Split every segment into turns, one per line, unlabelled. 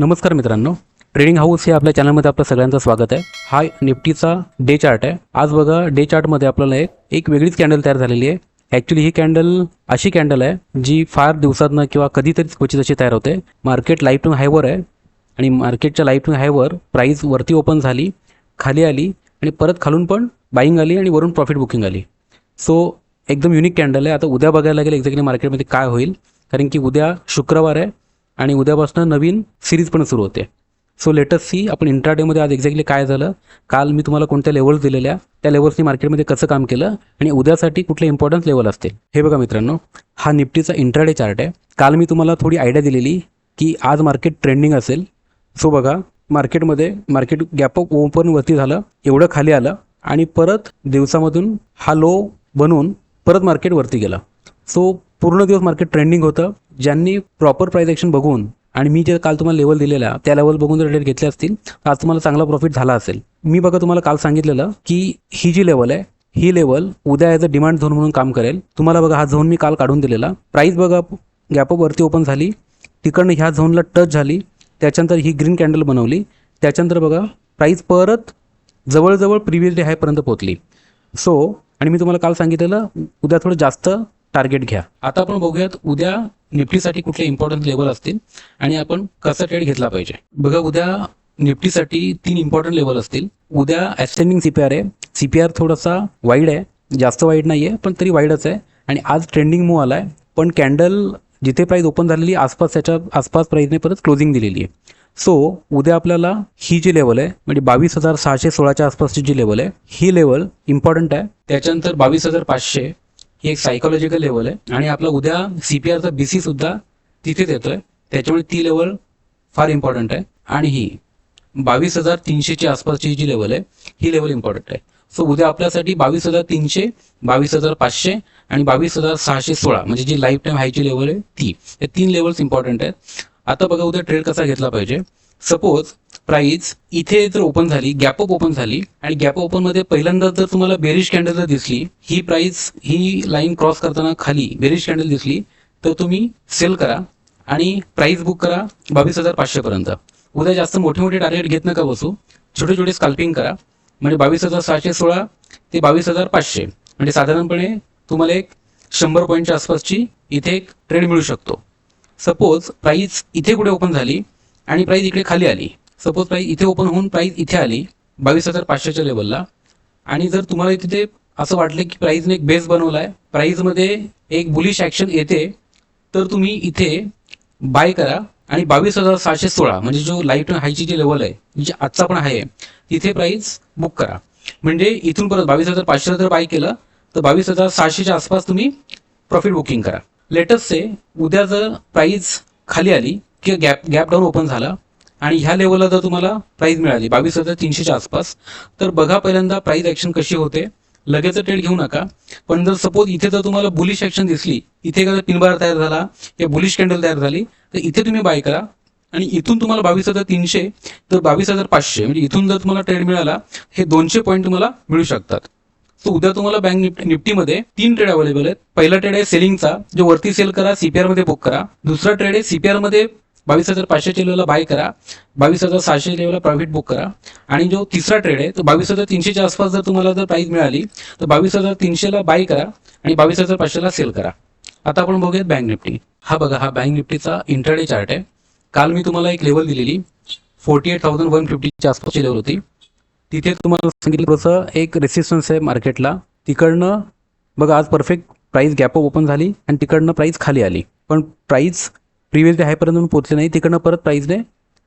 नमस्कार मित्रांनो. Trading house हे आपल्या चॅनलमध्ये आपलं सगळ्यांचं स्वागत आहे. हा निफ्टीचा डे चार्ट आहे. आज बघा डे चार्टमध्ये आपल्याला एक एक वेगळीच कॅन्डल तयार झालेली आहे. ॲक्च्युली ही कॅन्डल अशी कॅन्डल आहे जी फार दिवसातनं किंवा कधीतरीच क्वचित अशी तयार होते. मार्केट लाईफ टू हायवर आहे आणि मार्केटच्या लाईफ टू हायवर प्राईस वरती ओपन झाली खाली आली आणि परत खालून पण बाईंग आली आणि वरून प्रॉफिट बुकिंग आली. सो एकदम युनिक कॅन्डल आहे. आता उद्या बघायला लागेल एक्झॅक्टली मार्केटमध्ये काय होईल. कारण की उद्या शुक्रवार आहे. आणि उद्यापासून नवीन सिरीज पण सुरू होते. सो लेटस्ट सी आपण इंट्राडेमध्ये आज एक्झॅक्टली काय झालं? काल मी तुम्हाला कोणत्या लेवल्स दिलेल्या? त्या लेवल्सनी मार्केटमध्ये कसं काम केलं? आणि उद्यासाठी कुठले इम्पॉर्टन्स लेवल असतील? हे बघा मित्रांनो हा निफ्टीचा इंट्राडे चार्ट आहे. काल मी तुम्हाला थोडी आयडिया दिलेली की आज मार्केट ट्रेंडिंग असेल. सो बघा मार्केटमध्ये मार्केट गॅप ओपन वरती झालं एवढं खाली आलं आणि परत दिवसामधून हा लो बनवून परत मार्केट वरती गेलं. सो पूर्ण दिवस मार्केट ट्रेंडिंग होतं. ज्यांनी प्रॉपर प्राईज ॲक्शन बघून आणि मी जे काल तुम्हाला लेवल दिलेला त्या लेवल बघून जर ट्रेड घेतले असतील तर आज तुम्हाला चांगला प्रॉफिट झाला असेल. मी बघा तुम्हाला काल सांगितलेलं की ही जी लेवल आहे ही लेवल उद्या ॲज अ डिमांड झोन म्हणून काम करेल. तुम्हाला बघा हा झोन मी काल काढून दिलेला. प्राईस बघा गॅपवरती ओपन झाली. तिकडनं ह्या झोनला टच झाली. त्याच्यानंतर ही ग्रीन कॅन्डल बनवली. त्याच्यानंतर बघा प्राईस परत जवळजवळ प्रिव्हियस डे हायपर्यंत पोहोचली. सो आणि मी तुम्हाला काल सांगितलेलं उद्या थोडं जास्त टार्गेट घ्या. आता आपण बघूयात उद्या निफ्टीसाठी कुठले इम्पॉर्टंट लेवल असतील आणि आपण कसा ट्रेड घेतला पाहिजे. बघा उद्या निफ्टीसाठी तीन इम्पॉर्टंट लेवल असतील. उद्या ॲस्टेंडिंग सी पी आर आहे. सी पी आर थोडासा वाईड आहे. जास्त वाईड नाही आहे पण तरी वाईडच आहे. आणि आज ट्रेंडिंग मूव आला आहे पण कॅन्डल जिथे प्राईस ओपन झालेली आसपास त्याच्या आसपास प्राईसने परत क्लोजिंग दिलेली आहे. सो उद्या आपल्याला ही जी लेवल आहे म्हणजे बावीस हजार सहाशे सोळाच्या आसपासची जी लेवल आहे ही लेवल इम्पॉर्टंट आहे. त्याच्यानंतर बावीस हजार पाचशे ही एक सायकोलॉजिकल लेवल आहे. आणि आपला उद्या सीपीआरचा बीसी बी सी सुद्धा तिथेच येतोय त्याच्यामुळे ती लेवल फार इम्पॉर्टंट आहे. आणि ही बावीस हजार तीनशेची आसपासची जी लेवल आहे ही लेवल इम्पॉर्टंट आहे. सो उद्या आपल्यासाठी बावीस हजार तीनशे बावीस हजार पाचशे आणि बावीस हजार सहाशे सोळा म्हणजे जी लाईफ टाईम हायची लेवल आहे ती. हे तीन लेवल्स इम्पॉर्टंट आहेत. आता बघा उद्या ट्रेड कसा घेतला पाहिजे. सपोज प्राइस इथे जर ओपन झाली गॅप अप ओपन झाली आणि गॅप ओपनमध्ये पहिल्यांदा जर तुम्हाला बेरिश कॅन्डल जर दिसली ही प्राइस ही लाईन क्रॉस करताना खाली बेरिश कॅन्डल दिसली तर तुम्ही सेल करा आणि प्राइस बुक करा बावीस हजार पाचशे पर्यंत. उद्या जास्त मोठे मोठे टार्गेट घेत नका बसू छोटे छोटे स्काल्पिंग करा. म्हणजे बावीस हजार सहाशे सोळा ते बावीस हजार पाचशे. म्हणजे साधारणपणे तुम्हाला एक शंभर पॉईंटच्या आसपासची इथे एक ट्रेड मिळू शकतो. सपोज प्राईस इथे कुठे ओपन झाली आणि प्राईस इकडे खाली आली. सपोज प्राईस इथे ओपन होऊन प्राईस इथे आली बावीस हजार पाचशेच्या लेवलला आणि जर तुम्हाला तिथे असं वाटलं की प्राईजने एक बेस बनवला आहे प्राईजमध्ये एक बुलिश ॲक्शन येते तर तुम्ही इथे बाय करा आणि बावीस हजार सहाशे सोळा म्हणजे जो लाइट हायची जी लेवल आहे जी आजचा पण आहे तिथे प्राईस बुक करा. म्हणजे इथून परत बावीस हजार पाचशे जर बाय केलं तर बावीस हजार सहाशेच्या आसपास तुम्ही प्रॉफिट बुकिंग करा. लेटेस्ट से उद्या जर प्राईज खाली आली किंवा गॅप गॅप डाऊन ओपन झाला आणि ह्या लेवलला जर तुम्हाला प्राईज मिळाली बावीस हजार तीनशेच्या आसपास तर बघा पहिल्यांदा प्राईज ॲक्शन कशी होते. लगेच ट्रेड घेऊ नका. पण जर सपोज इथे जर तुम्हाला बुलिश ॲक्शन दिसली इथे एखादा पिनबार तयार झाला किंवा बुलिश कॅन्डल तयार झाली तर इथे तुम्ही बाय करा. आणि इथून तुम्हाला बावीस हजार तीनशे तर बावीस हजार पाचशे म्हणजे इथून जर तुम्हाला ट्रेड मिळाला हे दोनशे पॉईंट तुम्हाला मिळू शकतात. सो उद्या तुम्हाला बँक निफ्टी निफ्टीमध्ये तीन ट्रेड अवेलेबल आहेत. पहिला ट्रेड आहे सेलिंगचा जो वरती सेल करा सीपीआरमध्ये बुक करा. दुसरा ट्रेड आहे सीपीआरमध्ये बावीस हजार पाचशेच्या लेवलला बाय करा. बावीस हजार सहाशे लेवलला प्रॉफिट बुक करा. आणि जो तिसरा ट्रेड आहे तो बावीस हजार तीनशेच्या आसपास जर तुम्हाला जर प्राईस मिळाली तर बावीस हजार तीनशेला बाय करा आणि बावीस हजार पाचशेला सेल करा. आता आपण बघूयात बँक निफ्टी. हा बघा हा बँक निफ्टीचा इंटरडे चार्ट आहे. काल मी तुम्हाला एक लेवल दिलेली. फोर्टी एट थाउजंड वन फिफ्टीच्या आसपासची लेवल होती. तिथे तुम्हाला सांगितलं थोडंसं एक रेसिस्टन्स आहे मार्केटला तिकडनं बघा आज परफेक्ट प्राईस गॅप ओपन झाली आणि तिकडनं प्राईस खाली आली. पण प्राईस प्रिव्हियस डे हायपर्यंत पोहोचले नाही. तिकडनं परत प्राईसने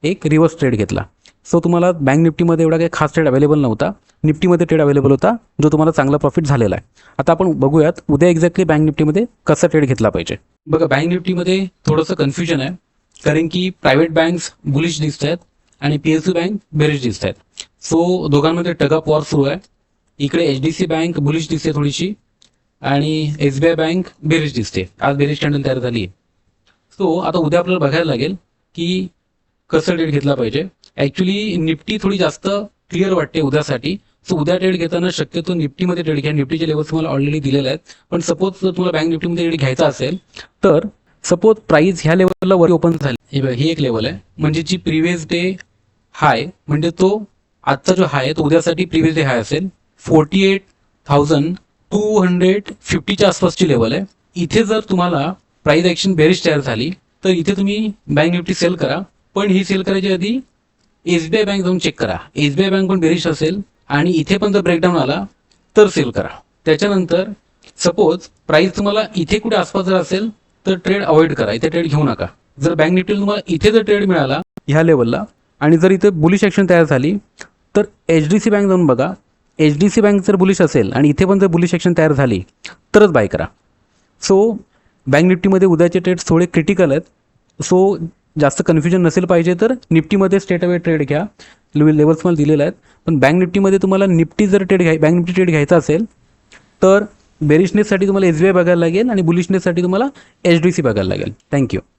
एक रिव्हर्स ट्रेड घेतला. सो तुम्हाला बँक निफ्टीमध्ये एवढा काही खास ट्रेड अवेलेबल नव्हता. निफ्टीमध्ये ट्रेड अवेलेबल होता जो तुम्हाला चांगला प्रॉफिट झालेला आहे. आता आपण बघूयात उद्या एक्झॅक्टली बँक निफ्टीमध्ये कसा ट्रेड घेतला पाहिजे. बघा बँक निफ्टीमध्ये थोडंसं कन्फ्युजन आहे. कारण की प्रायव्हेट बँक्स बुलिश दिसत आहेत आणि P S U bank bearish दिसत आहेत सो दोघांमध्ये टग ऑफ वॉर सुरू आहे. इकडे H D C bank bullish दिसते थोडीशी. आणि S B I bank bearish दिसते. आज बेरिश कॅन्डल तयार झाली आहे सो आता उद्या आपल्याला बघायला लागेल की कसं ट्रेड घेतला पाहिजे. ॲक्च्युली निफ्टी थोडी जास्त क्लिअर वाटते उद्यासाठी. सो उद्या ट्रेड घेताना शक्यतो निफ्टीमध्ये ट्रेड घ्या. निफ्टीचे लेवल्स तुम्हाला ऑलरेडी दिलेले आहेत. पण सपोज जर तुम्हाला बँक निफ्टीमध्ये ट्रेड घ्यायचा असेल तर सपोज प्राईस ह्या लेवलला वर ओपन झाली. हे ही एक लेवल आहे. म्हणजे जी प्रिव्हियस डे हाय म्हणजे तो आजचा जो हाय आहे तो उद्यासाठी प्रिव्हियस डे हाय असेल. Forty eight thousand two hundred फिफ्टीच्या आसपासची लेवल आहे. इथे जर तुम्हाला प्राईज ॲक्शन बेरीज तयार झाली तर इथे तुम्ही बँक निफ्टी सेल करा. पण ही सेल करायची आधी एस बी आय बँक जाऊन चेक करा. एस बी आय बँक पण बेरिश असेल आणि इथे पण जर ब्रेकडाऊन आला तर सेल करा. त्याच्यानंतर सपोज प्राईस तुम्हाला इथे कुठे आसपास जर असेल तर ट्रेड अवॉइड करा. इथे ट्रेड घेऊ नका. जर बँक निफ्टीला तुम्हाला इथे जर ट्रेड मिळाला ह्या लेवलला आणि जर इथे बुलिश ॲक्शन तयार झाली तर एच डी सी बँक जाऊन बघा. एच डी सी बँक जर बुलिश असेल आणि इथे पण जर बुलिश एक्शन तयार झाली तरच बाय करा. सो बँक निफ्टीमध्ये उद्याचे ट्रेड्स थोडे क्रिटिकल आहेत. सो जास्त कन्फ्युजन नसेल पाहिजे तर निफ्टीमध्ये स्टेट अवे ट्रेड घ्या. लेवल्स मला दिलेले आहेत. पण बँक निफ्टीमध्ये तुम्हाला निफ्टी जर ट्रेड घ्याय बँक निफ्टी ट्रेड घ्यायचा असेल तर बेरिशनेससाठी तुम्हाला एस बी आय बघायला लागेल आणि बुलिशनेससाठी तुम्हाला एच डी सी बघायला लागेल. थँक्यू